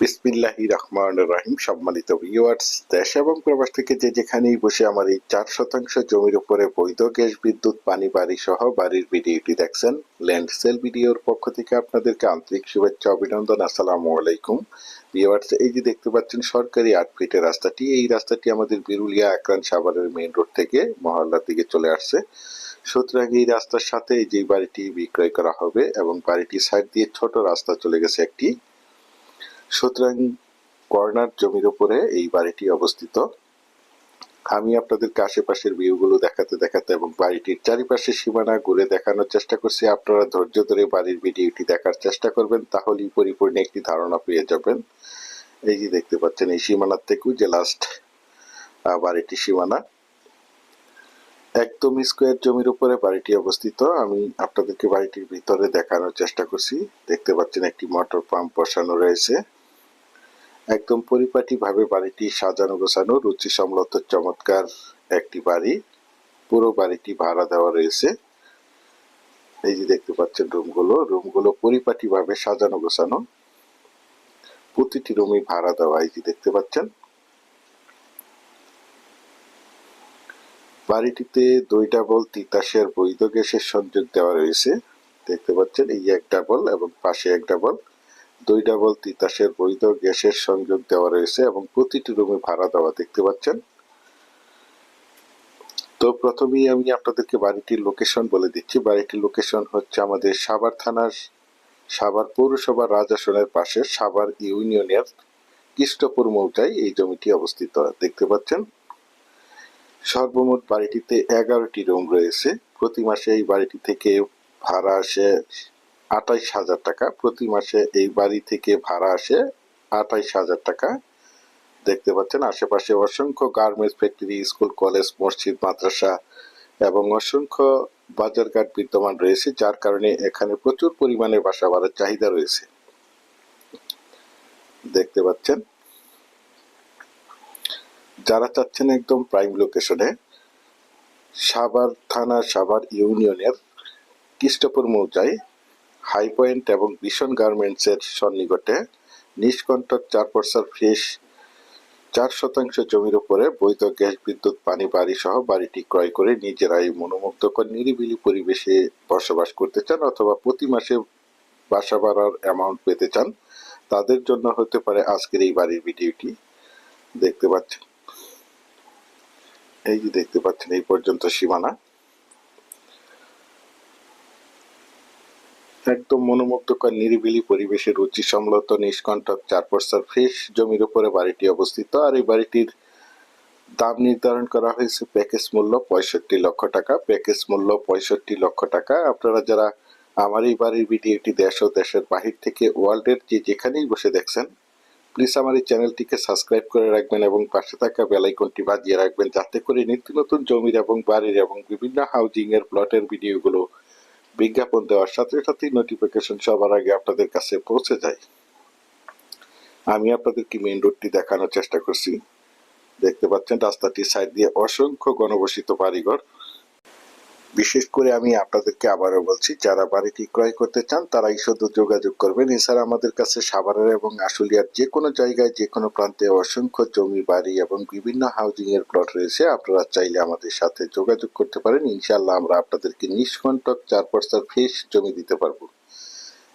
বিসমিল্লাহি রহমান রাহিম, সম্মানিত ভিউয়ার্স দেশ এবং প্রবাস থেকে যে যেখানেই বসে আমার এই চার শতাংশ জমির উপরে বৈধ গ্যাস, বিদ্যুৎ, পানি, বাড়ি সহ বাড়ির ভিডিওটি দেখছেন ল্যান্ড সেল ভিডিওর পক্ষ থেকে আপনাদেরকে আন্তরিক শুভেচ্ছা, অভিনন্দন, আসসালামু আলাইকুম। ভিউয়ার্স এই যে দেখতে পাচ্ছেন সরকারি আট ফিটের রাস্তাটি, এই রাস্তাটি আমাদের বিরুলিয়া আক্রান সাভারের মেইন রোড থেকে মহল্লার দিকে চলে আসছে। সুতরাং এই রাস্তার সাথে যে বাড়িটি বিক্রয় করা হবে এবং বাড়িটির সাইড দিয়ে ছোট রাস্তা চলে গেছে একটি। সুতরাং কর্নার জমির উপরে এই বাড়িটি অবস্থিত। আমি আপনাদেরকে আশেপাশের ভিউগুলো দেখাতে দেখাতে এবং বাড়িটির চারিপাশে সীমানা ঘুরে দেখানোর চেষ্টা করছি। আপনারা ধৈর্য ধরে বাড়ির ভিডিওটি দেখার চেষ্টা করবেন, তাহলেই পরিপূর্ণ একটি ধারণা পেয়ে যাবেন। এই যে দেখতে পাচ্ছেন, এই সীমানার থেকেও যে লাস্ট বাড়িটি সীমানা। একদম স্কোয়ার জমির উপরে বাড়িটি অবস্থিত। আমি আপনাদেরকে বাড়িটির ভিতরে দেখানোর চেষ্টা করছি। দেখতে পাচ্ছেন, একটি মোটর পাম্প বসানো রয়েছে। একদম পরিপাটিভাবে বাড়িটি সাজানো গোছানো রুচি সম্মত চমৎকার একটি বাড়ি। পুরো বাড়িটি ভাড়া দেওয়া রয়েছে। এই যে দেখতে পাচ্ছেন রুমগুলো রুমগুলো পরিপাটিভাবে সাজানো গোছানো। প্রতিটি রুমই ভাড়া দেওয়া, এই যে দেখতে পাচ্ছেন। বাড়িটিতে দুই ডাবল তিতাসের বৈধ গ্যাসের সংযোগ দেওয়া রয়েছে। দেখতে পাচ্ছেন এই এক ডাবল এবং পাশে এক ডাবল। দুই ডাবল তিতাসের বৈধ গ্যাসের সংযোগ দেওয়া রয়েছে এবং প্রতিটি রুমে ভাড়া দেওয়া দেখতে পাচ্ছেন। তো প্রথমেই আমি আপনাদেরকে বাড়িটির লোকেশন বলে দিচ্ছি। বাড়িটির লোকেশন হচ্ছে আমাদের সাভার থানার সাভার পৌরসভার রাজাসনের পাশে সাভার ইউনিয়নের কৃষ্টপুর মৌজায় এই জমিটি অবস্থিত, দেখতে পাচ্ছেন। সর্বমোট বাড়িটিতে এগারোটি রুম রয়েছে। প্রতি মাসে এই বাড়িটি থেকে ভাড়া আসে আঠাইশ হাজার টাকা প্রতি মাসে এই বাড়ি থেকে ভাড়া আসে আঠাইশ হাজার টাকা। দেখতে পাচ্ছেন আশেপাশে অসংখ্য গার্মেন্টস ফ্যাক্টরি, স্কুল, কলেজ, মসজিদ, মাদ্রাসা এবং অসংখ্য বাজারঘাট বিদ্যমান রয়েছে, যার কারণে এখানে প্রচুর পরিমাণে বাসা বাড়ার চাহিদা রয়েছে। দেখতে পাচ্ছেন, যারা চাচ্ছেন একদম প্রাইম লোকেশনে, সাভার থানা, সাভার ইউনিয়নের কৃষ্টপুর মৌজায় হাই পয়েন্ট এবং ভীষণ গার্মেন্টসের সন্নিকটে নিষ্কণ্টক চার পর্সার ফ্রেশ চার শতাংশ জমির উপরে বৈধ গ্যাস, বিদ্যুৎ, পানি, বাড়ি সহ বাড়িটি ক্রয় করে নিজেরাই মনোমুগ্ধকর, নিরিবিলি পরিবেশে বসবাস করতে চান অথবা প্রতি মাসে বাসা ভাড়ার অ্যামাউন্ট পেতে চান, তাদের জন্য হতে পারে আজকের এই বাড়ির ভিডিওটি। দেখতে পাচ্ছেন। এই যে দেখতে পাচ্ছেন, এই পর্যন্ত সীমানা। একদম মনোমুগ্ধকর, নিরিবিলি পরিবেশে রুচি সম্লত নিষ্কণ্টক চার পর্সার ফ্রেশ জমির উপরে বাড়িটি অবস্থিত। আর এই বাড়িটির দাম নির্ধারণ করা হয়েছে প্যাকেজ মূল্য পঁয়ষট্টি লক্ষ টাকা। প্যাকেজ মূল্য পঁয়ষট্টি লক্ষ টাকা। আপনারা যারা আমার এই বাড়ির ভিডিওটি দেশ ও দেশের বাহির থেকে ওয়ার্ল্ডের যে যেখানেই বসে দেখছেন, প্লিজ আমার এই চ্যানেলটিকে সাবস্ক্রাইব করে রাখবেন এবং পাশে থাকা বেলাইকনটি বাজিয়ে রাখবেন, যাতে করে নিত্য নতুন জমির এবং বাড়ির এবং বিভিন্ন হাউজিংয়ের প্লটের ভিডিওগুলো বিজ্ঞাপন দেওয়ার সাথে সাথেই নোটিফিকেশন সবার আগে আপনাদের কাছে পৌঁছে যায়। আমি আপনাদেরকে মেন রোডটি দেখানোর চেষ্টা করছি। দেখতে পাচ্ছেন, রাস্তাটির সাইড দিয়ে অসংখ্য গণবসিত বাড়িঘর। বিশেষ করে আমি আপনাদেরকে আবারও বলছি, যারা বাড়িটি ক্রয় করতে চান তারাই শুধু যোগাযোগ করবেন। এছাড়া আমাদের কাছে সাভারের এবং আশুলিয়ার যে কোনো জায়গায়, যে কোনো প্রান্তে অসংখ্য জমি, বাড়ি এবং বিভিন্ন হাউজিং এর প্লট রয়েছে। আপনারা চাইলে আমাদের সাথে যোগাযোগ করতে পারেন। ইনশাল্লাহ আমরা আপনাদেরকে নিষ্কণ্টক চার পর্সার ফ্রেশ জমি দিতে পারব।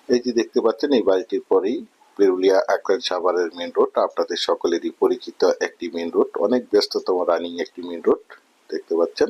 এই যে দেখতে পাচ্ছেন, এই বাড়িটির পরেই বেরুলিয়া আক্রান সাভারের মেন রোড আপনাদের সকলেরই পরিচিত একটি মেন রোড অনেক ব্যস্ততম রানিং একটি মেন রোড দেখতে পাচ্ছেন।